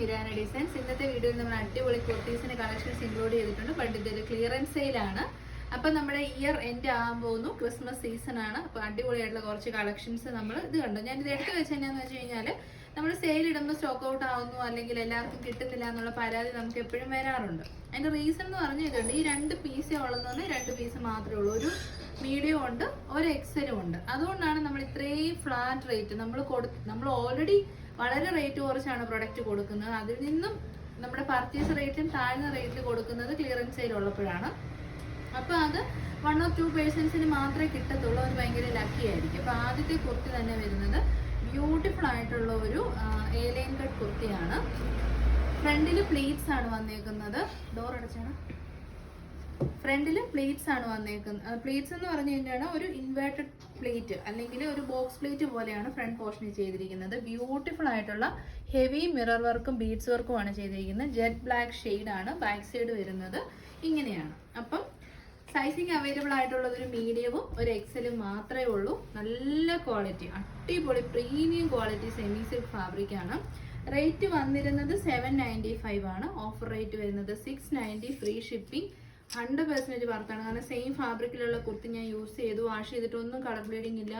Mirana designs. ഇന്നത്തെ വീഡിയോയിൽ നമ്മൾ അടിപൊളി കുർത്തീസിന്റെ കളക്ഷൻസ് ഇൻക്ലൂഡ് ചെയ്തിട്ടുണ്ട്. ബട്ട് ഇതൊരു ക്ലിയറൻസ് സെയിലാണ് അപ്പൊ നമ്മുടെ ഇയർ എൻഡ് ആകാൻ പോകുന്നു ക്രിസ്മസ് സീസൺ ആണ്. അപ്പൊ അടിപൊളിയായിട്ടുള്ള കുറച്ച് കളക്ഷൻസ് നമ്മൾ ഇത് കണ്ടു. ഞാൻ ഇത് എടുത്തു വെച്ചെന്നാന്ന് വെച്ച് കഴിഞ്ഞാൽ നമ്മൾ സെയിൽ ഇടുമ്പോൾ സ്റ്റോക്ക് ഔട്ട് ആവുന്നു അല്ലെങ്കിൽ എല്ലാവർക്കും കിട്ടുന്നില്ല എന്നുള്ള പരാതി നമുക്ക് എപ്പോഴും വരാറുണ്ട്. അതിന്റെ റീസൺ എന്ന് പറഞ്ഞു ഈ രണ്ട് പീസേ ഉള്ളതെന്ന് രണ്ട് പീസ് മാത്രമേ ഉള്ളൂ. ഒരു മീഡിയം ഉണ്ട് ഒരു എക്സലും ഉണ്ട്. അതുകൊണ്ടാണ് നമ്മൾ ഇത്രയും ഫ്ലാറ്റ് റേറ്റ് നമ്മൾ കൊടു നമ്മൾ ഓൾറെഡി വളരെ റേറ്റ് കുറച്ചാണ് പ്രൊഡക്റ്റ് കൊടുക്കുന്നത്. അതിൽ നിന്നും നമ്മുടെ പർച്ചേസ് റേറ്റിലും താഴ്ന്ന റേറ്റിൽ കൊടുക്കുന്നത് ക്ലിയറൻസ് സെയിൽ ഉള്ളപ്പോഴാണ്. അപ്പോൾ അത് വൺ ഓർ ടു പേഴ്സൺസിന് മാത്രമേ കിട്ടത്തുള്ളൂ. അവർ ഭയങ്കര ലക്കി ആയിരിക്കും. അപ്പോൾ ആദ്യത്തെ കുർത്തി തന്നെ വരുന്നത് ബ്യൂട്ടിഫുൾ ആയിട്ടുള്ള ഒരു ഏലൈൻ കട്ട് കുർത്തിയാണ്. ഫ്രണ്ടിൽ പ്ലീറ്റ്സ് ആണ് വന്നേക്കുന്നത്. ഡോർ അടച്ചാണ്? ഫ്രണ്ടിൽ പ്ലേറ്റ്സ് ആണ് വന്നേക്കുന്നത്. പ്ലേറ്റ്സ് എന്ന് പറഞ്ഞു കഴിഞ്ഞാൽ ഒരു ഇൻവേർട്ടഡ് പ്ലേറ്റ് അല്ലെങ്കിൽ ഒരു ബോക്സ് പ്ലേറ്റ് പോലെയാണ് ഫ്രണ്ട് പോർഷനിൽ ചെയ്തിരിക്കുന്നത്. ബ്യൂട്ടിഫുൾ ആയിട്ടുള്ള ഹെവി മിറർ വർക്കും ബീഡ്സ് വർക്കും ആണ് ചെയ്തിരിക്കുന്നത്. ജെറ്റ് ബ്ലാക്ക് ആണ് ബാക്ക് സൈഡ് വരുന്നത്. ഇങ്ങനെയാണ്. അപ്പം സൈസിങ് അവൈലബിൾ ആയിട്ടുള്ളത് ഒരു മീഡിയവും ഒരു എക്സലും മാത്രമേ ഉള്ളൂ. നല്ല ക്വാളിറ്റി അടിപൊളി premium quality semi silk fabric ആണ്. റേറ്റ് വന്നിരുന്നത് സെവൻ നയന്റി ഫൈവ് ആണ്. ഓഫർ റേറ്റ് വരുന്നത് six ninety free shipping hundred percentage വർത്താണ് കാരണം സെയിം ഫാബ്രിക്കിലുള്ള കുർത്തി ഞാൻ യൂസ് ചെയ്തു. വാഷ് ചെയ്തിട്ടൊന്നും കളർ ബ്ലീഡിംഗ് ഇല്ല.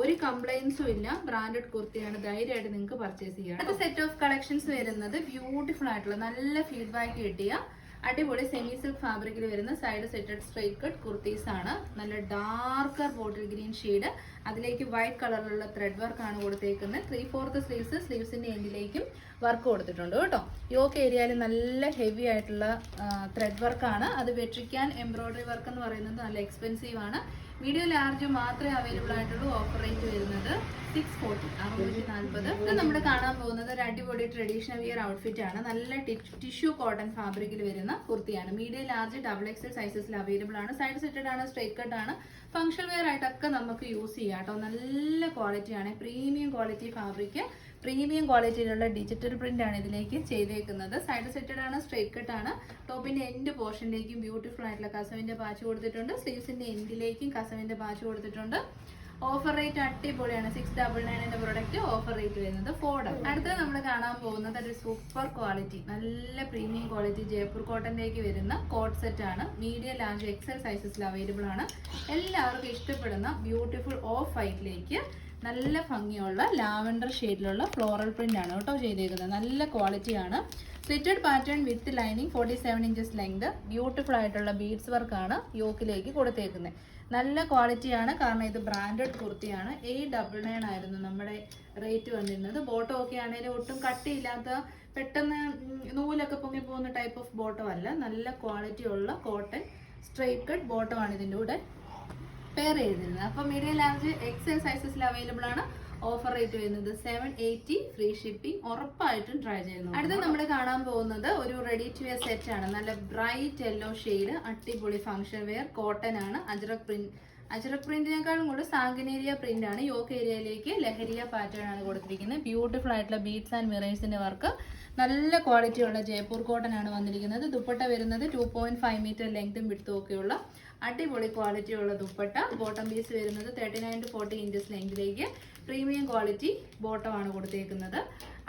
ഒരു കംപ്ലൈൻസും ഇല്ല. ബ്രാൻഡഡ് കുർത്തിയാണ് ധൈര്യമായിട്ട് നിങ്ങൾക്ക് പർച്ചേസ് ചെയ്യാം. അടുത്ത സെറ്റ് ഓഫ് കളക്ഷൻസ് വരുന്നത് ബ്യൂട്ടിഫുൾ ആയിട്ടുള്ള നല്ല ഫീഡ്ബാക്ക് കിട്ടിയ അടിപൊളി സെമി സിൽക്ക് ഫാബ്രിക്കിൽ വരുന്ന side slitted straight cut kurtis ആണ്. നല്ല ഡാർക്കർ ബോട്ടിൽ ഗ്രീൻ ഷെയ്ഡ് അതിലേക്ക് വൈറ്റ് കളറിലുള്ള ത്രെഡ് വർക്ക് ആണ് കൊടുത്തേക്കുന്നത്. ത്രീ ഫോർത്ത് സ്ലീവ്സ് സ്ലീവ്സിന്റെ എൻഡിലേക്കും വർക്ക് കൊടുത്തിട്ടുണ്ട് കേട്ടോ. യോക്ക് ഏരിയയിൽ നല്ല ഹെവി ആയിട്ടുള്ള ത്രെഡ് വർക്കാണ് അത് വെട്ടിക്കാൻ എംബ്രോയിഡറി വർക്ക് എന്ന് പറയുന്നത് നല്ല എക്സ്പെൻസീവ് ആണ്. മീഡിയം ലാർജ് മാത്രമേ അവൈലബിൾ ആയിട്ടുള്ളൂ. ഓഫർ റേറ്റ് വരുന്നത് സിക്സ് ഫോർട്ടി അറുന്നൂറ്റി നാൽപ്പത് ഇത് നമ്മൾ കാണാൻ പോകുന്നത് ഒരു അടിപൊളി ട്രഡീഷണൽ വിയർ ഔട്ട്ഫിറ്റ് ആണ്. നല്ല ടിഷ്യൂ കോട്ടൺ ഫാബ്രിക്കിൽ വരുന്ന കുർത്തിയാണ്. മീഡിയം ലാർജ് ഡബിൾ എക്സൽ സൈസസിൽ അവൈലബിൾ ആണ്. സൈഡ് സെറ്റഡ് ആണ് സ്ട്രേറ്റ് കട്ട് ആണ്. ഫംഗ്ഷൻ വെയർ ആയിട്ടൊക്കെ നമുക്ക് യൂസ് ചെയ്യാം കേട്ടോ. നല്ല ക്വാളിറ്റിയാണ് പ്രീമിയം ക്വാളിറ്റി ഫാബ്രിക് പ്രീമിയം ക്വാളിറ്റിയിലുള്ള ഡിജിറ്റൽ പ്രിന്റ് ആണ് ഇതിലേക്ക് ചെയ്തേക്കുന്നത്. സൈഡ് സെറ്റഡ് ആണ് സ്ട്രേറ്റ് കട്ട് ആണ്. ടോപ്പിന്റെ എൻഡ് പോർഷനിലേക്കും ബ്യൂട്ടിഫുൾ ആയിട്ടുള്ള കസവിന്റെ പാച്ച് കൊടുത്തിട്ടുണ്ട്. സ്ലീവ്സിന്റെ എൻഡിലേക്കും കസവിന്റെ പാച്ച് കൊടുത്തിട്ടുണ്ട്. ഓഫർ റേറ്റ് അടിപൊളിയാണ്. സിക്സ് ഡബിൾ നയനിന്റെ പ്രൊഡക്റ്റ് ഓഫർ റേറ്റ് വരുന്നത് ഫോർ ഡബിൾ അടുത്തത് നമ്മൾ കാണാൻ പോകുന്നത് ഒരു സൂപ്പർ ക്വാളിറ്റി നല്ല പ്രീമിയം ക്വാളിറ്റി ജയ്പൂർ കോട്ടണിലേക്ക് വരുന്ന കോട്ട് സെറ്റ് ആണ്. മീഡിയം ലാർജ് എക്സൽ സൈസസിൽ അവൈലബിൾ ആണ്. എല്ലാവർക്കും ഇഷ്ടപ്പെടുന്ന ബ്യൂട്ടിഫുൾ ഓഫ് വൈറ്റിലേക്ക് നല്ല ഭംഗിയുള്ള ലാവൻഡർ ഷെയ്ഡിലുള്ള ഫ്ലോറൽ പ്രിന്റ് ആണ് കേട്ടോ ചെയ്തേക്കുന്നത്. നല്ല ക്വാളിറ്റിയാണ്. Slitted pattern with lining forty seven inches length beautiful ആയിട്ടുള്ള ബീഡ്സ് വർക്കാണ് യോക്കിലേക്ക് കൊടുത്തേക്കുന്നത് നല്ല ക്വാളിറ്റിയാണ്. കാരണം ഇത് ബ്രാൻഡഡ് കുർത്തിയാണ്. എയ്റ്റ് ഡബിൾ നയൻ ആയിരുന്നു നമ്മുടെ റേറ്റ് വന്നിരുന്നത്. ബോട്ടോ ഒക്കെ ആണെങ്കിലും ഒട്ടും കട്ടിയില്ലാത്ത പെട്ടെന്ന് നൂലൊക്കെ പൊങ്ങി പോകുന്ന ടൈപ്പ് ഓഫ് ബോട്ടോ അല്ല. നല്ല ക്വാളിറ്റി ഉള്ള കോട്ടൺ സ്ട്രൈറ്റ് കട്ട് ബോട്ടോ ആണ് ഇതിന്റെ കൂടെ. പെയർ ചെയ്തിരുന്നത്. അപ്പൊ മീഡിയം ലാർജ് എക്സൽ സൈസസിൽ അവൈലബിൾ ആണ് ഓഫർ റേറ്റ് വരുന്നത് സെവൻ എയ്റ്റി ഫ്രീ ഷിപ്പിംഗ് ഉറപ്പായിട്ടും ട്രൈ ചെയ്യുന്നു അടുത്ത നമ്മൾ കാണാൻ പോകുന്നത് ഒരു റെഡി ടു വെയർ സെറ്റ് ആണ്. നല്ല ബ്രൈറ്റ് യെല്ലോ ഷെയ്ഡ് അടിപൊളി ഫംഗ്ഷൻ വെയർ കോട്ടൺ ആണ്. അജ്രക് പ്രിന്റ് അജ്രക് പ്രിന്റിനേക്കാളും കൂടെ സാങ്കനേരിയ പ്രിന്റ് ആണ്. യോക്ക് ഏരിയയിലേക്ക് ലഹരിയ പാറ്റേൺ ആണ് കൊടുത്തിരിക്കുന്നത്. ബ്യൂട്ടിഫുൾ ആയിട്ടുള്ള ബീഡ്സ് ആൻഡ് മിറേഴ്സിന്റെ വർക്ക് നല്ല ക്വാളിറ്റി ഉള്ള ജയ്പൂർ കോട്ടൺ ആണ് വന്നിരിക്കുന്നത്. ദുപ്പട്ട വരുന്നത് ടു പോയിന്റ് ഫൈവ് മീറ്റർ ലെങ്തും വിടുത്തും ഒക്കെയുള്ള അടിപൊളി ക്വാളിറ്റി ഉള്ള ദുപ്പട്ട. ബോട്ടം പീസ് വരുന്നത് thirty nine to forty inches ലെങ്തിലേക്ക് premium quality bottom ആണ് കൊടുത്തേക്കുന്നത്.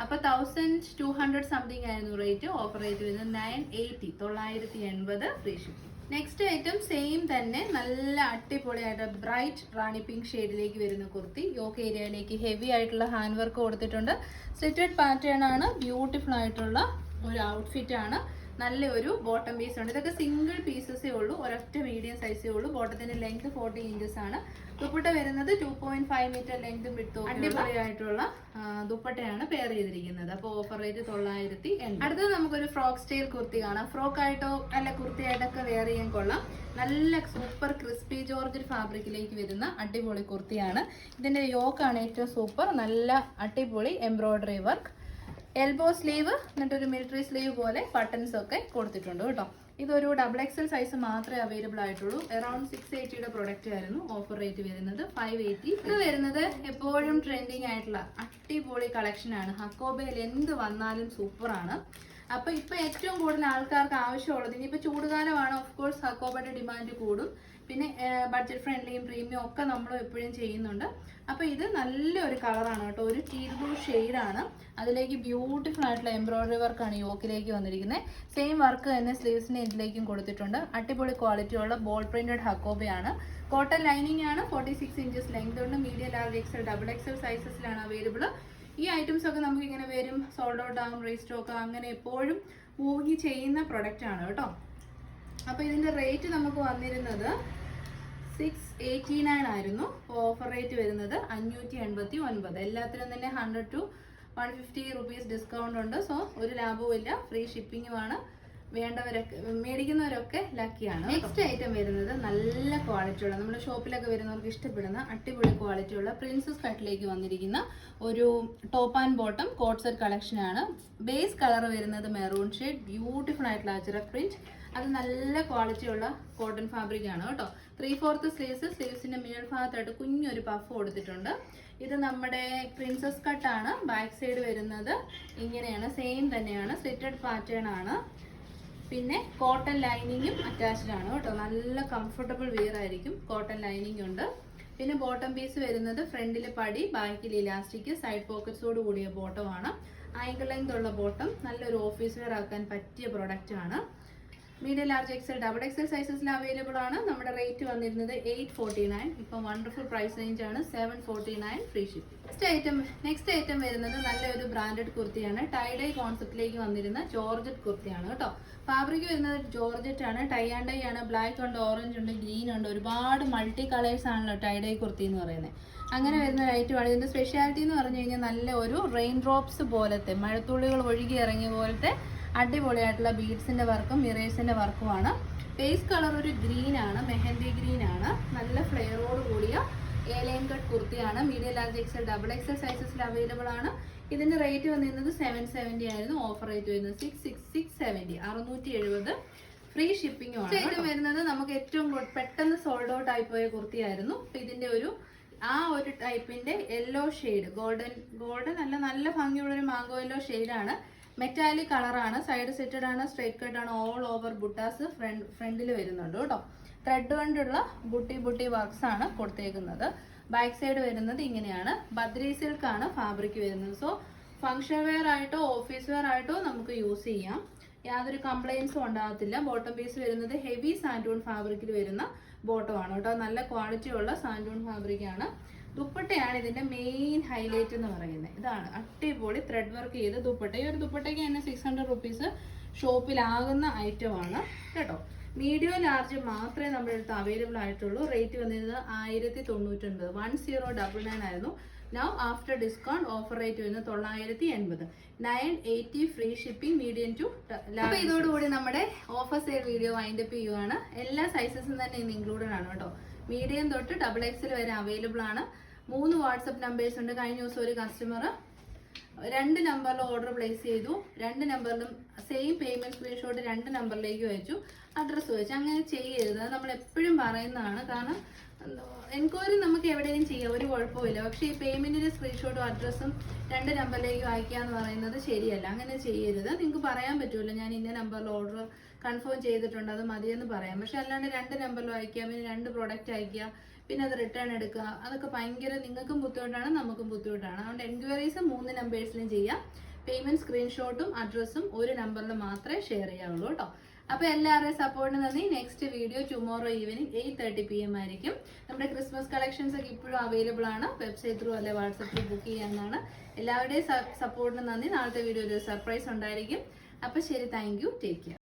അപ്പൊ തൗസൻഡ് ടു ഹൺഡ്രഡ് സംതിങ് ആയിരുന്നു റേറ്റ് ഓഫർ റേറ്റ് വരുന്നത് നയൻ എയ്റ്റി തൊള്ളായിരത്തി എൺപത് free shipping next item same തന്നെ നല്ല അടിപൊളിയായിട്ട് ബ്രൈറ്റ് റാണി പിങ്ക് ഷെയ്ഡിലേക്ക് വരുന്ന കുർത്തി. യോക്ക് ഏരിയയിലേക്ക് ഹെവി ആയിട്ടുള്ള ഹാൻഡ് വർക്ക് കൊടുത്തിട്ടുണ്ട്. സ്ലിറ്റഡ് പാറ്റേൺ ആണ് ബ്യൂട്ടിഫുൾ ആയിട്ടുള്ള ഒരു ഔട്ട്ഫിറ്റ് ആണ്. നല്ല ഒരു ബോട്ടം പീസ് ഉണ്ട്. ഇതൊക്കെ സിംഗിൾ പീസസേ ഉള്ളൂ. ഒരൊറ്റ മീഡിയം സൈസേ ഉള്ളൂ. ബോട്ടത്തിന്റെ ലെങ്ത് ഫോർട്ടി ഇഞ്ചസ് ആണ്. ദുപ്പട്ട വരുന്നത് two point five meter length വിട്ടു അടിപൊളിയായിട്ടുള്ള ദുപ്പട്ടയാണ് പെയർ ചെയ്തിരിക്കുന്നത്. അപ്പോൾ ഓഫർ റേറ്റ് തൊള്ളായിരത്തി അടുത്തത് നമുക്കൊരു ഫ്രോക്ക് സ്റ്റൈൽ കുർത്തി കാണാം. ഫ്രോക്ക് ആയിട്ടോ അല്ല കുർത്തി ആയിട്ടൊക്കെ വെയർ ചെയ്യാൻ കൊള്ളാം. നല്ല സൂപ്പർ ക്രിസ്പി ജോർജ് ഫാബ്രിക്കിലേക്ക് വരുന്ന അടിപൊളി കുർത്തിയാണ്. ഇതിന്റെ യോക്കാണ് ഏറ്റവും സൂപ്പർ നല്ല അടിപൊളി എംബ്രോയിഡറി വർക്ക് എൽബോ സ്ലീവ് എന്നിട്ടൊരു മിലിറ്ററി സ്ലീവ് പോലെ ബട്ടൺസ് ഒക്കെ കൊടുത്തിട്ടുണ്ട് കേട്ടോ. ഇതൊരു ഡബിൾ എക്സൽ സൈസ് മാത്രമേ അവൈലബിൾ ആയിട്ടുള്ളൂ. അറൌണ്ട് സിക്സ് എയ്റ്റിയുടെ പ്രൊഡക്റ്റ് ആയിരുന്നു ഓഫർ റേറ്റ് വരുന്നത്. ഫൈവ് എയ്റ്റി ഇത് വരുന്നത് എപ്പോഴും ട്രെൻഡിങ് ആയിട്ടുള്ള അടിപൊളി കളക്ഷൻ ആണ്. ഹക്കോബയിൽ എന്ത് വന്നാലും സൂപ്പറാണ് അപ്പൊ ഇപ്പൊ ഏറ്റവും കൂടുതൽ ആൾക്കാർക്ക് ആവശ്യമുള്ളത് ഇനിയിപ്പോ ചൂടുകാലമാണ് ഓഫ് കോഴ്സ് ഹക്കോബയുടെ ഡിമാൻഡ് കൂടും. പിന്നെ ബഡ്ജറ്റ് ഫ്രണ്ട്ലിയും പ്രീമിയം ഒക്കെ നമ്മൾ എപ്പോഴും ചെയ്യുന്നുണ്ട്. അപ്പൊ ഇത് നല്ലൊരു കളറാണ് കേട്ടോ. ഒരു ടീൽ ബ്ലൂ ആണ്. അതിലേക്ക് ബ്യൂട്ടിഫുൾ ആയിട്ടുള്ള എംബ്രോയിഡറി വർക്കാണ് യോക്കിലേക്ക് വന്നിരിക്കുന്നത്. സെയിം വർക്ക് തന്നെ സ്ലീവ്സിന്റെ ഇതിലേക്കും കൊടുത്തിട്ടുണ്ട്. അടിപൊളി ക്വാളിറ്റിയുള്ള ബോൾ പ്രിന്റഡ് ഹക്കോബയാണ്. കോട്ടൺ ലൈനിങ് ആണ് ഫോർട്ടി സിക്സ് ഇഞ്ചസ് ലെങ്ത് ഉണ്ട്. Medium large XL double XL സൈസസിലാണ് available ഈ ഐറ്റംസ് ഒക്കെ നമുക്ക് ഇങ്ങനെ വരും സോൾഡ് ഔട്ട് ആകും റീസ്റ്റോക്ക് അങ്ങനെ എപ്പോഴും മൂവിങ് ചെയ്യുന്ന പ്രൊഡക്റ്റ് ആണ് കേട്ടോ. അപ്പോൾ ഇതിന്റെ റേറ്റ് നമുക്ക് വന്നിരുന്നത് സിക്സ് എയ്റ്റി നയൻ ആയിരുന്നു. ഓഫർ റേറ്റ് വരുന്നത് അഞ്ഞൂറ്റി എൺപത്തി ഒൻപത്. എല്ലാത്തിനും തന്നെ hundred to one fifty rupees discount ഉണ്ട്. സോ ഒരു ലാഭവും ഇല്ല ഫ്രീ ഷിപ്പിങ്ങുമാണ് വേണ്ടവരൊക്കെ മേടിക്കുന്നവരൊക്കെ ലക്കിയാണ് നെക്സ്റ്റ് ഐറ്റം വരുന്നത് നല്ല ക്വാളിറ്റി ഉള്ള നമ്മുടെ ഷോപ്പിലൊക്കെ വരുന്നവർക്ക് ഇഷ്ടപ്പെടുന്ന അടിപൊളി ക്വാളിറ്റി ഉള്ള പ്രിൻസസ് കട്ടിലേക്ക് വന്നിരിക്കുന്ന ഒരു top and bottom coord set collection ആണ്. ബേസ് കളർ വരുന്നത് മെറൂൺ ഷെയ്ഡ് ബ്യൂട്ടിഫുൾ ആയിട്ടുള്ള അച്ചറ പ്രിന്റ് അത് നല്ല ക്വാളിറ്റി ഉള്ള കോട്ടൺ ഫാബ്രിക് ആണ് കേട്ടോ. ത്രീ ഫോർത്ത് സ്ലീവ്സ് സ്ലീവ്സിന്റെ മേൽ ഭാഗത്തായിട്ട് കുഞ്ഞൊരു പഫ് കൊടുത്തിട്ടുണ്ട്. ഇത് നമ്മുടെ പ്രിൻസസ് കട്ടാണ് ബാക്ക് സൈഡ് വരുന്നത് ഇങ്ങനെയാണ് സെയിം തന്നെയാണ് സ്ലിറ്റഡ് പാറ്റേൺ ആണ്. പിന്നെ കോട്ടൺ ലൈനിങ്ങും അറ്റാച്ച്ഡ് ആണ് കേട്ടോ. നല്ല കംഫർട്ടബിൾ വെയർ ആയിരിക്കും കോട്ടൺ ലൈനിങ് ഉണ്ട് പിന്നെ ബോട്ടം പീസ് വരുന്നത് ഫ്രണ്ടിൽ പടി ബാക്കിൽ ഇലാസ്റ്റിക് സൈഡ് പോക്കറ്റ്സോട് കൂടിയ ബോട്ടമാണ് ആങ്കിൾ ലെങ്ത് ഉള്ള ബോട്ടം നല്ലൊരു ഓഫീസ് വെയർ ആക്കാൻ പറ്റിയ പ്രൊഡക്റ്റ് ആണ്. Medium large XL double XL സൈസസിൽ available ആണ്. നമ്മുടെ റേറ്റ് വന്നിരുന്നത് എയ്റ്റ് ഫോർട്ടി നയൻ ഇപ്പം വണ്ടർഫുൾ പ്രൈസ് റേഞ്ച് ആണ്. Seven forty nine free ship next item next item വരുന്നത് നല്ലൊരു ബ്രാൻഡഡ് കുർത്തിയാണ്. ടൈഡൈ കോൺസെപ്റ്റിലേക്ക് വന്നിരുന്ന ജോർജറ്റ് കുർത്തിയാണ് കേട്ടോ. ഫാബ്രിക് വരുന്നത് ജോർജറ്റ് ആണ്. ടൈ ആൻഡ് ഡൈ ആണ്. ബ്ലാക്ക് ഉണ്ട് ഓറഞ്ച് ഉണ്ട് ഗ്രീൻ ഉണ്ട്. ഒരുപാട് മൾട്ടി കളേഴ്സ് ആണല്ലോ ടൈഡൈ കുർത്തി എന്ന് പറയുന്നത്. അങ്ങനെ വരുന്ന ഒരു ഐറ്റമാണ് ഇതിന്റെ സ്പെഷ്യാലിറ്റി എന്ന് പറഞ്ഞു കഴിഞ്ഞാൽ നല്ല ഒരു റെയിൻ ഡ്രോപ്സ് പോലത്തെ മഴത്തുള്ളികൾ ഒഴുകി ഇറങ്ങിയ പോലത്തെ അടിപൊളിയായിട്ടുള്ള ബീഡ്സിന്റെ വർക്കും മിറേഴ്സിന്റെ വർക്കുമാണ്. ബേസ് കളർ ഒരു ഗ്രീൻ ആണ് മെഹന്തി ഗ്രീൻ ആണ്. നല്ല ഫ്ലെയറോട് കൂടിയ ഏലൈൻ കട്ട് കുർത്തിയാണ്. Medium large XL double XL സൈസസിൽ available ആണ്. ഇതിന്റെ റേറ്റ് വന്നിരുന്നത് സെവൻ സെവന്റി ആയിരുന്നു. ഓഫർ റേറ്റ് വരുന്നത് സിക്സ് സിക്സ് സിക്സ് സെവന്റി അറുന്നൂറ്റി എഴുപത്. ഫ്രീ ഷിപ്പിംഗും ആണ് ഇത് വരുന്നത് നമുക്ക് ഏറ്റവും പെട്ടെന്ന് സോൾഡ് ഔട്ട് ആയി പോയ കുർത്തിയായിരുന്നു. ഇതിന്റെ ഒരു ആ ഒരു ടൈപ്പിന്റെ യെല്ലോ ഷെയ്ഡ് ഗോൾഡൻ ഗോൾഡൻ അല്ല നല്ല ഭംഗിയുള്ള ഒരു മാംഗോ യെല്ലോ ഷെയ്ഡാണ് മെറ്റാലിക് കളറാണ് സൈഡ് സെറ്റഡ് ആണ് സ്ട്രേറ്റ് കട്ട് ആണ് ഓൾ ഓവർ ബുട്ടാസ് ഫ്രണ്ട് ഫ്രണ്ടിൽ വരുന്നുണ്ട് കേട്ടോ. ത്രെഡ് കൊണ്ടുള്ള ബുട്ടി ബുട്ടി വർക്ക്സ് ആണ് കൊടുത്തേക്കുന്നത്. ബാക്ക് സൈഡ് വരുന്നത് ഇങ്ങനെയാണ്. ബദ്രി സിൽക്ക് ആണ് ഫാബ്രിക് വരുന്നത്. സോ ഫംഗ്ഷൻ വെയർ ആയിട്ടോ ഓഫീസ് വെയർ ആയിട്ടോ നമുക്ക് യൂസ് ചെയ്യാം. യാതൊരു കംപ്ലൈൻസും ഉണ്ടാകത്തില്ല. ബോട്ടം പീസ് വരുന്നത് ഹെവി സാൻഡൂൺ ഫാബ്രിക്കിൽ വരുന്ന ബോട്ടം ആണ് കേട്ടോ. നല്ല ക്വാളിറ്റിയുള്ള സാൻഡൂൺ ഫാബ്രിക് ആണ്. ദുപ്പട്ടയാണ് ഇതിന്റെ മെയിൻ ഹൈലൈറ്റ് എന്ന് പറയുന്നത്. ഇതാണ് അടിപൊളി ത്രെഡ് വർക്ക് ചെയ്ത് ദുപ്പട്ട. ഈ ഒരു ദുപ്പട്ടയ്ക്ക് തന്നെ സിക്സ് ഹൺഡ്രഡ് റുപ്പീസ് ഷോപ്പിലാകുന്ന ഐറ്റം ആണ് കേട്ടോ. മീഡിയം ലാർജ് മാത്രമേ നമ്മുടെ അടുത്ത് അവൈലബിൾ ആയിട്ടുള്ളൂ. റേറ്റ് വന്നിരുന്നത് ആയിരത്തി തൊണ്ണൂറ്റൊൻപത് വൺ സീറോ ഡബിൾ നയൻ ആയിരുന്നു. Now after discount offer rate വരുന്നത് തൊള്ളായിരത്തി എൺപത് nine eighty free shipping medium to large ഇതോടുകൂടി നമ്മുടെ ഓഫർ സെയിൽ വീഡിയോ വൈൻഡപ്പ് ചെയ്യുവാണ്. എല്ലാ സൈസസും തന്നെ ഇന്ന് ഇൻക്ലൂഡഡ് ആണ് കേട്ടോ. മീഡിയം തൊട്ട് ഡബിൾ എക്സിൽ വരെ അവൈലബിൾ ആണ്. മൂന്ന് വാട്സപ്പ് നമ്പേഴ്സ് ഉണ്ട്. കഴിഞ്ഞ ദിവസം ഒരു കസ്റ്റമർ രണ്ട് നമ്പറിൽ ഓർഡർ പ്ലേസ് ചെയ്തു. രണ്ട് നമ്പറിലും സെയിം പേയ്മെന്റ് സ്ക്രീൻഷോട്ട് രണ്ട് നമ്പറിലേക്ക് വെച്ചു. അഡ്രസ്സ് വെച്ചു. അങ്ങനെ ചെയ്യരുത്. നമ്മൾ എപ്പോഴും പറയുന്നതാണ്. കാരണം എൻക്വയറി നമുക്ക് എവിടെയും ചെയ്യാം. ഒരു കുഴപ്പമില്ല പക്ഷേ ഈ പേയ്മെന്റിന്റെ സ്ക്രീൻഷോട്ടും അഡ്രസ്സും രണ്ട് നമ്പറിലേക്ക് അയക്കുക എന്ന് പറയുന്നത് ശരിയല്ല. അങ്ങനെ ചെയ്യരുത്. നിങ്ങൾക്ക് പറയാൻ പറ്റുമല്ലോ ഞാൻ ഇന്ന നമ്പറിൽ ഓർഡർ കൺഫേം ചെയ്തിട്ടുണ്ട്. അത് മതിയെന്ന് പറയാം. പക്ഷെ അല്ലാണ്ട് രണ്ട് നമ്പറിലും അയക്കുക പിന്നെ രണ്ട് പ്രോഡക്റ്റ് അയക്കുക പിന്നെ അത് റിട്ടേൺ എടുക്കുക. അതൊക്കെ ഭയങ്കര നിങ്ങൾക്കും ബുദ്ധിമുട്ടാണ് നമുക്കും ബുദ്ധിമുട്ടാണ്. അതുകൊണ്ട് എൻക്വയറീസ് മൂന്ന് നമ്പേഴ്സിലും ചെയ്യാം. പേയ്മെന്റ് സ്ക്രീൻഷോട്ടും അഡ്രസ്സും ഒരു നമ്പറിൽ മാത്രമേ ഷെയർ ചെയ്യാവുള്ളൂ കേട്ടോ. അപ്പൊ എല്ലാവരുടെയും സപ്പോർട്ടിന് നന്ദി. Next video tomorrow evening eight thirty P M ആയിരിക്കും. നമ്മുടെ ക്രിസ്മസ് കളക്ഷൻസ് ഒക്കെ ഇപ്പോഴും അവൈലബിൾ ആണ്. വെബ്സൈറ്റ് ത്രൂ അല്ലെ വാട്സപ്പ് ബുക്ക് ചെയ്യാവുന്നതാണ് എല്ലാവരുടെയും സപ്പോർട്ടിന് നന്ദി. നാളത്തെ വീഡിയോയിൽ ഒരു സർപ്രൈസ് ഉണ്ടായിരിക്കും. അപ്പൊ ശരി താങ്ക് യു ടേക്ക് കെയർ